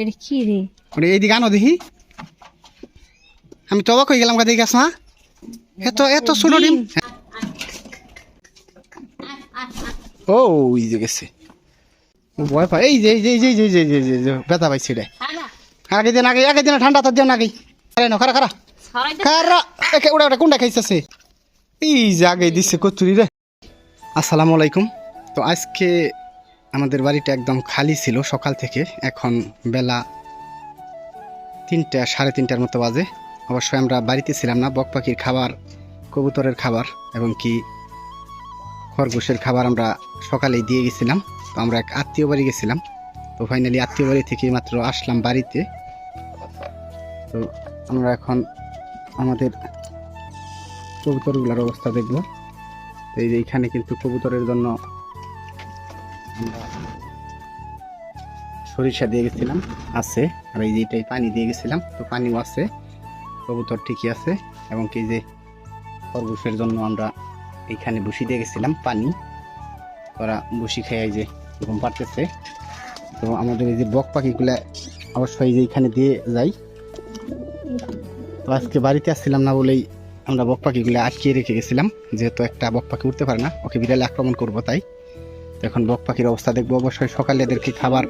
এটা কি রে? দেখি। আমি তো অবাক হয়ে গেলাম গাদি গাছ না এত এত ছোট ডিম ও এই যে গেছে। ভয় পায়। এই যে এই যে এই যে এই যে এই যে ব্যথা পাইছি রে। আগে দিন আগে আগে দিন ঠান্ডা তার দিন আগে আরে না, খারা খারা। খারা। একে ওটা ওটা কোনটা খাইতেছে। এই যে আগে দিচ্ছে কচুরি রে। আসসালামু আলাইকুম। তো আজকে আমাদের বাড়িটা একদম খালি ছিল সকাল থেকে। এখন বেলা তিনটা, সাড়ে তিনটার মতো বাজে। অবশ্যই আমরা বাড়িতে ছিলাম না বক পাখির খাবার, কবুতরের খাবার এবং কি খরগোশের খাবার আমরা সকালেই দিয়ে গেছিলাম। তো আমরা এক আত্মীয় বাড়ি গেছিলাম। তো ফাইনালি আত্মীয় বাড়ি থেকে মাত্র আসলাম বাড়িতে। তো আমরা এখন আমাদের কবুতরগুলোর অবস্থা দেখব। তো এইখানে কিন্তু কবুতরের জন্য আমরা সরিষা দিয়ে গেছিলাম, আছে। আর এই যে এটাই পানি দিয়ে গেছিলাম, তো পানিও আছে, কবুতর ঠিকই আছে, এবং কি যে খরগোশের জন্য আমরা এইখানে বসি দিয়ে গেছিলাম, পানি। ওরা বসি খেয়ে যে ঘুম পাড়তেছে। তো আমাদের এই যে বক পাখিগুলা অবশ্যই যে এখানে দিয়ে যাই তো আজকে বাড়িতে আসছিলাম না বলেই আমরা বক পাখিগুলো আটকিয়ে রেখে গেছিলাম, যেহেতু একটা বক পাখি উঠতে পারে না, ওকে বিড়ালে আক্রমণ করব তাই। এখন বক পাখির অবস্থা দেখব। অবশ্যই সকালে এদেরকে খাবার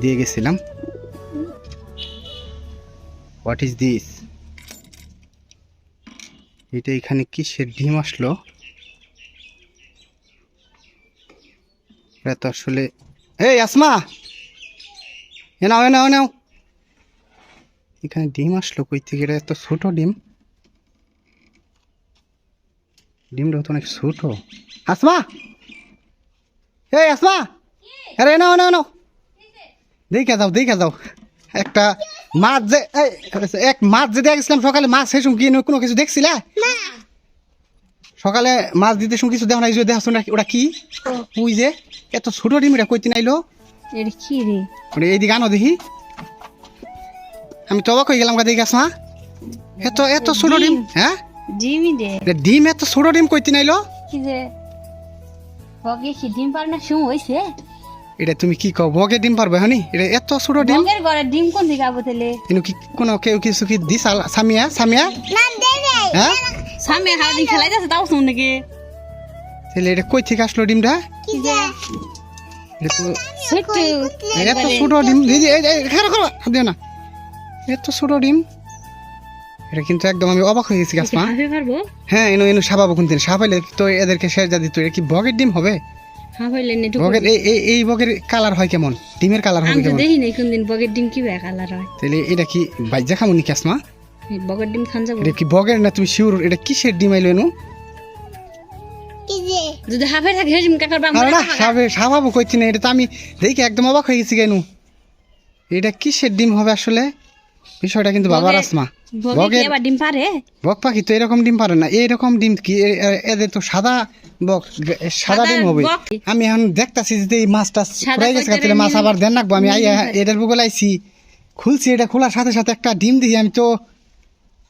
দিয়ে গেছিলাম। হোয়াট ইজ দিস এটা এখানে কিসের ডিম আসলো? এটা তো আসলে এই, আসমা! এ নাও এ নাও এ নাও। এখানে ডিম আসলো কই থেকে? এটা এত ছোট ডিম। ডিমটা তো অনেক ছোট। আসমা! এই আসমা! আরে এ নাও এ নাও। এ দেখে যাও দেখে যাও। একটা মাছ যে এক মাছ যে দিয়ে গেছিলাম সকালে মাছ সেই সময় কোনো কিছু দেখছিলে? সকালে মাছ দিতে সময় কিছু দেখো না এই যে দেখো না ওটা কি ওই যে এত ছোট ডিম এটা কইতে নাইলো। এইদিকে আনো দেখি। আমি তো অবাক হয়ে গেলাম গাছ না এত এত ছোট ডিম হ্যাঁ? ডিম এত ছোট ডিম কইতে নাইলো। কি যে বগে কি ডিম পার না শুম হইছে? এটা তুমি কি কও বগে ডিম পারবে হনি এটা এত ছোট ডিম। বগের ঘরে ডিম কোন দিকে আবো তাহলে? কিন্তু কি কোনো কেউ কিছু কি দিস সামিয়া সামিয়া? হ্যাঁ? সামনে সারাদিন খেলাই যাচ্ছে তাও শুন নাকি? তাহলে এটা কই থেকে আসলো ডিমটা? কি যে? এটা এত ছোট ডিম। যে- এই খারাপ খারাপ দিও না। এত ছোট ডিম। এটা কিন্তু একদম আমি অবাক হয়ে গেছি গাছমা। হ্যাঁ এনো এনো সাবাবো কোনদিন। সাবাইলে তো এদেরকে শেষ যা দিত এটা কি বগের ডিম হবে? বগের এই এই বগের কালার হয় কেমন? ডিমের কালার হবে আমি কেমন? দেখি নাই কোনদিন বগের ডিম কি কালার হয়। তাহলে এটা কি বাইজা খামুনি কাসমা বগের ডিম খান যাব। এটা কি বগের না তুমি শিওর এটা কিসের ডিম আইলো এনো? যদি হাফে থাকে হেজিম কাকার বাম না সাবে সাবাবো কইছি না এটা তো আমি দেখি একদম অবাক হয়ে গেছি কেন এটা কিসের ডিম হবে আসলে? বিষয়টা কিন্তু বাবার আসমা। ডিম পারে? বক পাখি তো এরকম ডিম পারে না। এইরকম ডিম কি? এদের তো সাদা বক সাদা ডিম হবে। আমি এখন দেখতাছি যে এই মাছটা সাদা ফুরাই গেছে তাহলে মাছ আবার দেন রাখব আমি এটার বুকল আইছি। খুলছি এটা খোলার সাথে সাথে একটা ডিম দিই। আমি তো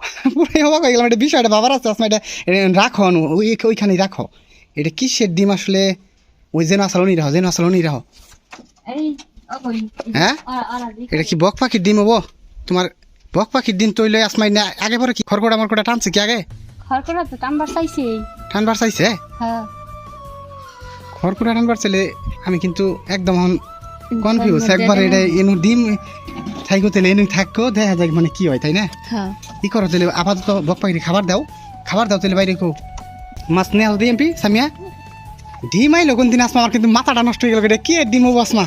পুরাই অবাক হয়ে গেলাম। এটা বিষয়টা বাবার আছে আসমা এটা রাখো ওইখানেই রাখো। এটা কিসের ডিম আসলে? ওই যেন আসলো নি রাখো যেন আসলো নি রাখো হ্যাঁ? এটা কি বক পাখির ডিম হব? তোমার বক পাখির ডিম তৈলে আসমাই না আগে পরে কি খড়কড়া মরকড়া টানছে কি আগে? খরকরা তো টানবার চাইছে। টানবার চাইছে? হ্যাঁ। খড়কুটা টানবার চাইলে আমি কিন্তু একদম কনফিউজ একবার এটা এনু ডিম থাইকো তেলে এনু থাকো দেখা যায় মানে কি হয় তাই না? হ্যাঁ। কি করো তাহলে আপাতত বক পাখির খাবার দাও খাবার দাও তাহলে বাইরে কো মাছ নিয়ে আসো এমপি সামিয়া। ডিম আইলো কোন দিন আসমা আমার কিন্তু মাথাটা নষ্ট হয়ে গেল এটা কি ডিম হব আসমা?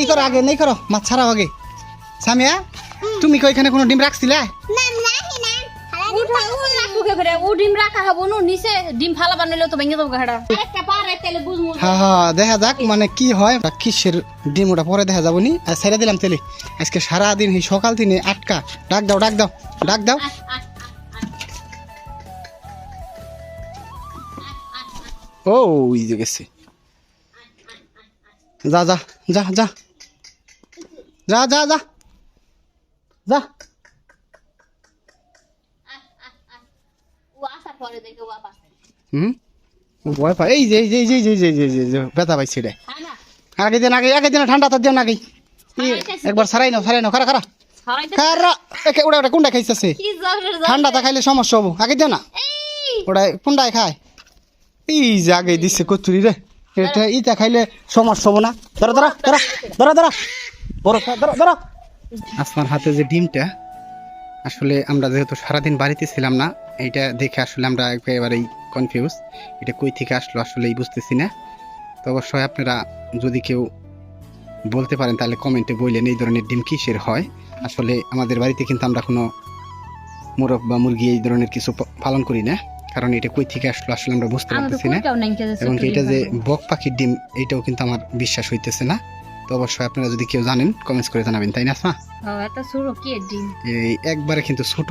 ই করো আগে নেই করো মাছ ছাড়াও আগে। সামিয়া তুমি কি ওইখানে কোনো ডিম রাখছিলে? দেখা যাক মানে কি হয়। কিসের ডিম ওটা পরে দেখা যাব নি। আর ছেড়ে দিলাম তেলে। আজকে সারাদিন সকাল দিনে আটকা। ডাক দাও ডাক দাও ডাক দাও। ও ওই যে গেছে। যা যা যা যা। যা যা যা। যা। হুম? ও ভয় পায় এই যে এই যে এই যে এই যে এই যে ব্যথা পাইছে রে। হ্যাঁ আগে দিন আগে আগে দিন ঠান্ডা তার দিন আগে। একবার সারাই নাও সারাই নাও খারা খারা। খারা। একে ওটা ওটা কোনটা খাইতেছে? জল ঠান্ডাটা খাইলে সমস্যা হব। আগে দিও না। ওটা কোনটায় খায়? এই যে আগে দিচ্ছে কচুরি রে। এটা ইটা খাইলে সমস্যা হব না। ধরো ধরো ধরো ধরো ধরো। বড় খা, ধরো ধরো। আসমার হাতে যে ডিমটা আসলে আমরা যেহেতু সারাদিন বাড়িতে ছিলাম না এটা দেখে আসলে আমরা একেবারেই কনফিউজ এটা কই থেকে আসলো আসলেই বুঝতেছি না। তো অবশ্যই আপনারা যদি কেউ বলতে পারেন তাহলে কমেন্টে বললেন এই ধরনের ডিম কিসের হয়। আসলে আমাদের বাড়িতে কিন্তু আমরা কোনো মোরগ বা মুরগি এই ধরনের কিছু পালন করি না কারণ এটা কই থেকে আসলো আসলে আমরা বুঝতে পারতেছি না। এবং এটা যে বক পাখির ডিম এটাও কিন্তু আমার বিশ্বাস হইতেছে না। তো অবশ্যই আপনারা যদি কেউ জানেন কমেন্টস করে জানাবেন তাই না আসমা এটা ছোট কি ডিম? এই একবারে কিন্তু ছোট।